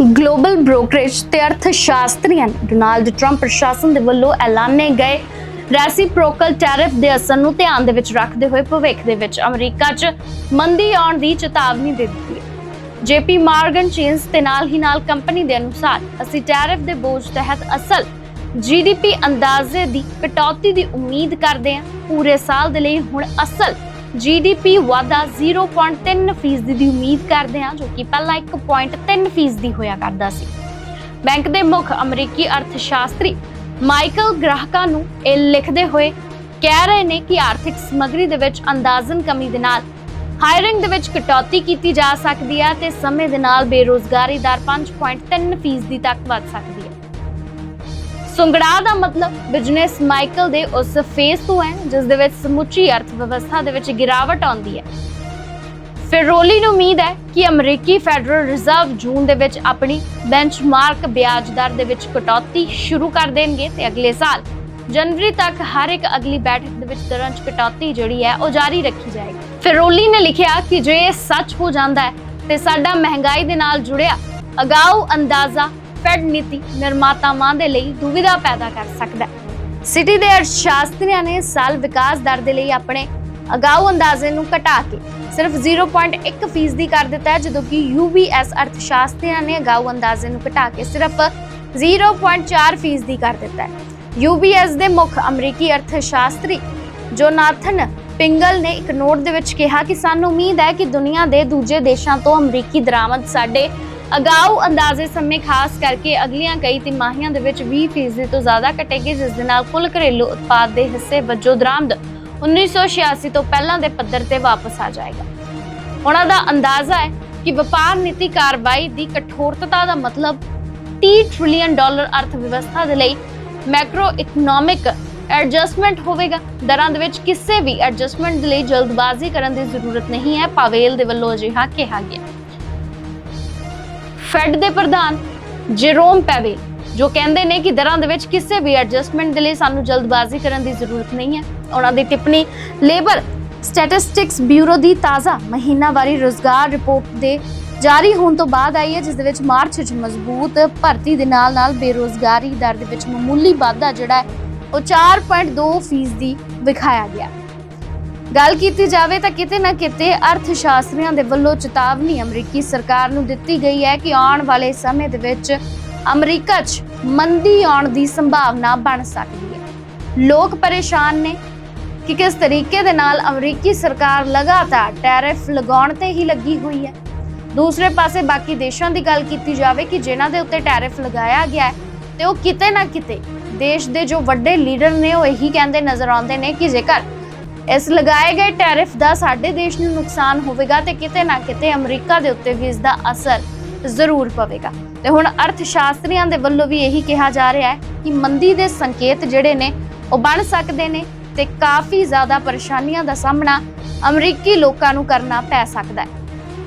Global brokerage ਤੇ ਅਰਥ ਸ਼ਾਸਤਰੀਆਂ Donald Trump ਪ੍ਰਸ਼ਾਸਨ ਦੇ ਵੱਲੋਂ ਐਲਾਨੇ ਗਏ ਰੈਸੀਪ੍ਰੋਕਲ ਟੈਰਿਫ ਦੇ ਅਸਰ ਨੂੰ ਧਿਆਨ ਦੇ ਵਿੱਚ ਰੱਖਦੇ ਹੋਏ ਭਵਿੱਖ ਦੇ ਵਿੱਚ ਅਮਰੀਕਾ 'ਚ ਮੰਦੀ ਆਉਣ ਦੀ ਚੇਤਾਵਨੀ ਦੇ ਦਿੱਤੀ ਹੈ। ਜੇਪੀ ਮਾਰਗਨ ਚੇਨਸ ਤੇ ਨਾਲ ਹੀ ਨਾਲ ਕੰਪਨੀ ਦੇ ਅਨੁਸਾਰ ਅਸੀਂ ਟੈਰਿਫ ਦੇ ਬੋਝ ਤਹਿਤ ਅਸਲ ਜੀਡੀਪੀ ਅੰਦਾਜ਼ੇ ਦੀ ਕਟੌਤੀ ਦੀ ਉਮੀਦ ਕਰਦੇ ਹਾਂ। ਪੂਰੇ ਸਾਲ ਦੇ ਲਈ ਹੁਣ ਅਸਲ ਜੀਡੀਪੀ ਵਾਧਾ 0.3% ਦੀ ਉਮੀਦ ਕਰਦੇ ਹਾਂ, ਜੋ ਕਿ ਪਹਿਲਾਂ 1.3% ਫੀਸਦੀ ਹੋਇਆ ਕਰਦਾ ਸੀ। ਬੈਂਕ ਦੇ ਮੁੱਖ ਅਮਰੀਕੀ ਅਰਥ ਸ਼ਾਸਤਰੀ ਮਾਈਕਲ ਗ੍ਰਾਹਕਾਂ ਨੂੰ ਇਹ ਲਿਖਦੇ ਹੋਏ ਕਹਿ ਰਹੇ ਨੇ ਕਿ ਆਰਥਿਕ ਸਮੱਗਰੀ ਦੇ ਵਿੱਚ ਅੰਦਾਜ਼ਨ ਕਮੀ ਦੇ ਨਾਲ ਹਾਇਰਿੰਗ ਦੇ ਵਿੱਚ ਕਟੌਤੀ ਕੀਤੀ ਜਾ ਸਕਦੀ ਹੈ ਤੇ ਸਮੇਂ ਦੇ ਨਾਲ ਬੇਰੋਜ਼ਗਾਰੀ ਦਰ 5.3% ਫੀਸਦੀ ਤੱਕ ਵੱਧ ਸਕਦੀ ਹੈ। ਸੁੰਗੜਾ ਦਾ ਮਤਲਬ ਬਿਜ਼ਨਸ ਮਾਈਕਲ ਦੇ ਉਸ ਫੇਸ ਤੋਂ ਹੈ, ਜਿਸ ਦੇ ਵਿੱਚ ਸਮੁੱਚੀ ਅਰਥ ਵਿਵਸਥਾ ਦੇ ਵਿੱਚ ਗਿਰਾਵਟ ਆਉਂਦੀ ਹੈ। ਫਿਰ ਨੂੰ ਉਮੀਦ ਹੈ ਕਿ ਅਮਰੀਕੀ ਫੈਡਰਲ ਰਿਜ਼ਰਵ ਜੂਨ ਦੇ ਵਿੱਚ ਆਪਣੀ ਬੈਂਚਮਾਰਕ ਵਿਆਜ ਦਰ ਦੇ ਵਿੱਚ ਕਟੌਤੀ ਸ਼ੁਰੂ ਕਰ ਦੇਣਗੇ ਤੇ ਅਗਲੇ ਸਾਲ ਜਨਵਰੀ ਤੱਕ ਹਰ ਇੱਕ ਅਗਲੀ ਬੈਠਕ ਦੇ ਵਿੱਚ ਦਰਾਂ 'ਚ ਕਟੌਤੀ ਜਿਹੜੀ ਹੈ, ਉਹ ਜਾਰੀ ਰੱਖੀ ਜਾਏਗੀ। ਫਿਰ ਨੇ ਲਿਖਿਆ ਕਿ ਜੇ ਇਹ ਸੱਚ ਹੋ ਜਾਂਦਾ ਹੈ ਤੇ ਸਾਡਾ ਮਹਿੰਗਾਈ ਦੇ ਨਾਲ ਜੁੜਿਆ ਅਗਾਊ ਅੰਦਾਜ਼ਾ ਫੈਡ ਨੀਤੀ ਨਿਰਮਾਤਾਵਾਂ ਦੇ ਲਈ ਦੁਵਿਧਾ ਪੈਦਾ ਕਰ ਸਕਦਾ ਹੈ। ਸਿਟੀ ਦੇ ਅਰਥਸ਼ਾਸਤਰੀਆਂ ਨੇ ਸਾਲ ਵਿਕਾਸ ਦਰ ਦੇ ਲਈ ਆਪਣੇ ਅਗਾਊ ਅੰਦਾਜ਼ੇ ਨੂੰ ਘਟਾ ਕੇ ਸਿਰਫ 0.1 ਫੀਸਦੀ ਕਰ ਦਿੱਤਾ ਹੈ, ਜਦੋਂ ਕਿ UBS ਅਰਥਸ਼ਾਸਤਰੀਆਂ ਨੇ ਅਗਾਊ ਅੰਦਾਜ਼ੇ ਨੂੰ ਘਟਾ ਕੇ ਸਿਰਫ 0.4 ਫੀਸਦੀ ਕਰ ਦਿੱਤਾ ਹੈ। UBS ਦੇ ਮੁੱਖ ਅਮਰੀਕੀ ਅਰਥਸ਼ਾਸਤਰੀ ਜੋਨਾਥਨ ਪਿੰਗਲ ਨੇ ਇੱਕ ਨੋਟ ਦੇ ਵਿੱਚ ਕਿਹਾ ਕਿ ਸਾਨੂੰ ਉਮੀਦ ਹੈ ਕਿ ਦੁਨੀਆ ਦੇ ਦੂਜੇ ਦੇਸ਼ਾਂ ਤੋਂ ਅਮਰੀਕੀ ਦਰਾਮਦ ਸਾਡੇ ਅਗਾਊ ਅੰਦਾਜ਼ੇ ਸਮੇਂ ਖਾਸ ਕਰਕੇ ਅਗਲੀਆਂ ਕਈ ਤਿਮਾਹੀਆਂ ਦੇ ਵਿੱਚ 20% ਤੋਂ ਜ਼ਿਆਦਾ ਘਟੇਗੀ, ਜਿਸ ਦੇ ਨਾਲ ਕੁੱਲ ਘਰੇਲੂ ਉਤਪਾਦ ਦੇ ਹਿੱਸੇ ਵਜੋਂ ਦਰਾਮਦ 1986 ਤੋਂ ਪਹਿਲਾਂ ਦੇ ਪੱਧਰ ਤੇ ਵਾਪਸ ਆ ਜਾਏਗਾ। ਉਹਨਾਂ ਦਾ ਅੰਦਾਜ਼ਾ ਹੈ ਕਿ ਵਪਾਰ ਨੀਤੀ ਕਾਰਵਾਈ ਦੀ ਕਠੋਰਤਾ ਦਾ ਮਤਲਬ 30 ਟ੍ਰਿਲੀਅਨ ਡਾਲਰ ਅਰਥ ਦੇ ਲਈ ਮੈਕਰੋ ਇਕਨੋਮਿਕ ਐਡਜਸਟਮੈਂਟ ਹੋਵੇਗਾ। ਦਰਾਂ ਦੇ ਵਿੱਚ ਕਿਸੇ ਵੀ ਐਡਜਸਟਮੈਂਟ ਦੇ ਲਈ ਜਲਦਬਾਜ਼ੀ ਕਰਨ ਦੀ ਜ਼ਰੂਰਤ ਨਹੀਂ ਹੈ, ਪਾਵੇਲ ਦੇ ਵੱਲੋਂ ਅਜਿਹਾ ਕਿਹਾ ਗਿਆ। ਫੈਡ ਦੇ ਪ੍ਰਧਾਨ ਜੇਰੋਮ ਪੈਵੇਲ ਜੋ ਕਹਿੰਦੇ ਨੇ ਕਿ ਦਰਾਂ ਦੇ ਵਿੱਚ ਕਿਸੇ ਵੀ ਐਡਜਸਟਮੈਂਟ ਦੇ ਲਈ ਸਾਨੂੰ ਜਲਦਬਾਜ਼ੀ ਕਰਨ ਦੀ ਜ਼ਰੂਰਤ ਨਹੀਂ ਹੈ। ਉਹਨਾਂ ਦੀ ਟਿੱਪਣੀ ਲੇਬਰ ਸਟੈਟਿਸਟਿਕਸ ਬਿਊਰੋ ਦੀ ਤਾਜ਼ਾ ਮਹੀਨਾਵਾਰੀ ਰੋਜ਼ਗਾਰ ਰਿਪੋਰਟ ਦੇ ਜਾਰੀ ਹੋਣ ਤੋਂ ਬਾਅਦ ਆਈ ਹੈ, ਜਿਸ ਦੇ ਵਿੱਚ ਮਾਰਚ ਵਿੱਚ ਮਜ਼ਬੂਤ ਭਰਤੀ ਦੇ ਨਾਲ-ਨਾਲ ਬੇਰੋਜ਼ਗਾਰੀ ਦਰ ਦੇ ਵਿੱਚ ਮਾਮੂਲੀ ਵਾਧਾ ਜਿਹੜਾ ਹੈ, ਉਹ 4.2 ਫੀਸਦੀ ਵਿਖਾਇਆ ਗਿਆ। ਗੱਲ ਕੀਤੀ ਜਾਵੇ ਤਾਂ ਕਿਤੇ ਨਾ ਕਿਤੇ ਅਰਥ ਸ਼ਾਸਤਰੀਆਂ ਦੇ ਵੱਲੋਂ ਚੇਤਾਵਨੀ ਅਮਰੀਕੀ ਸਰਕਾਰ ਨੂੰ ਦਿੱਤੀ ਗਈ ਹੈ ਕਿ ਆਉਣ ਵਾਲੇ ਸਮੇਂ ਦੇ ਵਿੱਚ ਅਮਰੀਕਾ 'ਚ ਮੰਦੀ ਆਉਣ ਦੀ ਸੰਭਾਵਨਾ ਬਣ ਸਕਦੀ ਹੈ। ਲੋਕ ਪਰੇਸ਼ਾਨ ਨੇ ਕਿ ਕਿਸ ਤਰੀਕੇ ਦੇ ਨਾਲ ਅਮਰੀਕੀ ਸਰਕਾਰ ਲਗਾਤਾਰ ਟੈਰਿਫ ਲਗਾਉਣ ਤੇ ਹੀ ਲੱਗੀ ਹੋਈ ਹੈ। ਦੂਸਰੇ ਪਾਸੇ ਬਾਕੀ ਦੇਸ਼ਾਂ ਦੀ ਗੱਲ ਕੀਤੀ ਜਾਵੇ ਕਿ ਜਿਨ੍ਹਾਂ ਦੇ ਉੱਤੇ ਟੈਰਿਫ ਲਗਾਇਆ ਗਿਆ ਹੈ ਤੇ ਉਹ ਕਿਤੇ ਨਾ ਕਿਤੇ ਦੇਸ਼ ਦੇ ਜੋ ਵੱਡੇ ਲੀਡਰ ਨੇ ਉਹ ਇਹੀ ਕਹਿੰਦੇ ਨਜ਼ਰ ਆਉਂਦੇ ਨੇ ਕਿ ਜੇਕਰ ਇਸ ਲਗਾਏ ਗਏ ਟੈਰਿਫ ਦਾ ਸਾਡੇ ਦੇਸ਼ ਨੂੰ ਨੁਕਸਾਨ ਹੋਵੇਗਾ ਤੇ ਕਿਤੇ ਨਾ ਕਿਤੇ ਅਮਰੀਕਾ ਦੇ ਉੱਤੇ ਵੀ ਇਸ ਦਾ ਅਸਰ ਜ਼ਰੂਰ ਪਵੇਗਾ। ਤੇ ਹੁਣ ਅਰਥ ਸ਼ਾਸਤਰੀਆਂ ਦੇ ਵੱਲੋਂ ਵੀ ਇਹੀ ਕਿਹਾ ਜਾ ਰਿਹਾ ਹੈ ਕਿ ਮੰਦੀ ਦੇ ਸੰਕੇਤ ਜਿਹੜੇ ਨੇ, ਉਹ ਬਣ ਸਕਦੇ ਨੇ ਤੇ ਕਾਫੀ ਜ਼ਿਆਦਾ ਪਰੇਸ਼ਾਨੀਆਂ ਦਾ ਸਾਹਮਣਾ ਅਮਰੀਕੀ ਲੋਕਾਂ ਨੂੰ ਕਰਨਾ ਪੈ ਸਕਦਾ ਹੈ।